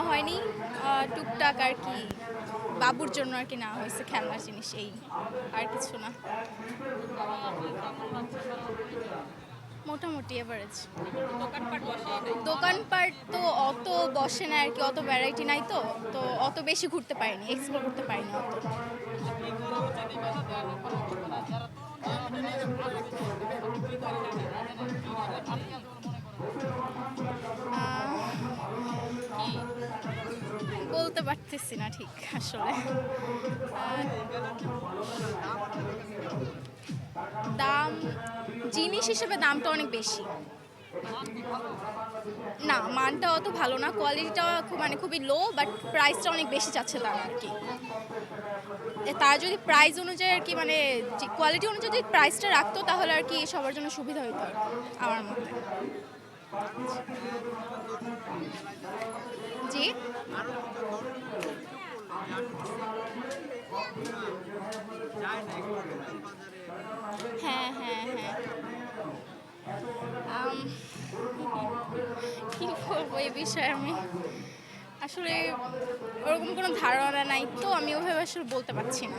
নেওয়া হয়নি। টুকটাক আর কি বাবুর জন্য আর কি নেওয়া হয়েছে খেলনার জিনিস, এই আর কিছু না। মোটামুটি এভারেজ দোকানপাট তো অত বসে না আর কি, অত ভ্যারাইটি নাই তো তো অত বেশি ঘুরতে পারিনি এক্সপ্লোর করতে পারিনি অত। বলতে পারতেছি না ঠিক আসলে। দাম জিনিস হিসেবে দামটা অনেক বেশি। না মানটা অত ভালো না কোয়ালিটিটা খুব মানে খুবই লো বাট প্রাইসটা অনেক বেশি যাচ্ছে তারা আর কি। তারা যদি প্রাইস অনুযায়ী আর কি মানে কোয়ালিটি অনুযায়ী যদি প্রাইসটা রাখতো তাহলে আর কি সবার জন্য সুবিধা কি, আমার মতে। জি? হ্যাঁ হ্যাঁ হ্যাঁ। কি বলব এই বিষয়ে আমি? আসলে ওরকম কোনো ধারণা নাই, তো আমি ওভাবে আসলে বলতে পারছি না।